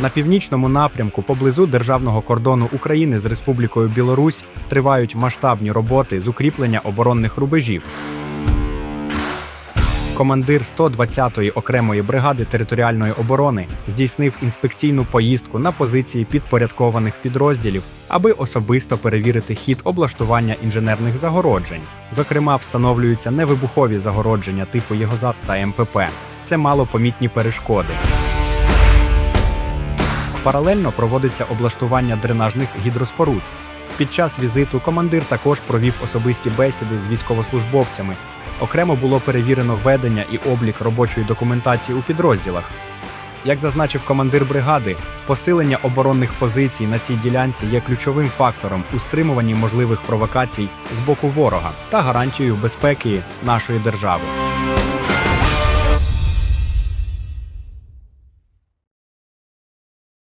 На північному напрямку, поблизу державного кордону України з Республікою Білорусь, тривають масштабні роботи з укріплення оборонних рубежів. Командир 120-ї окремої бригади територіальної оборони здійснив інспекційну поїздку на позиції підпорядкованих підрозділів, аби особисто перевірити хід облаштування інженерних загороджень. Зокрема, встановлюються невибухові загородження типу Єгозат та МПП. Це малопомітні перешкоди. Паралельно проводиться облаштування дренажних гідроспоруд. Під час візиту командир також провів особисті бесіди з військовослужбовцями. Окремо було перевірено ведення і облік робочої документації у підрозділах. Як зазначив командир бригади, посилення оборонних позицій на цій ділянці є ключовим фактором у стримуванні можливих провокацій з боку ворога та гарантією безпеки нашої держави.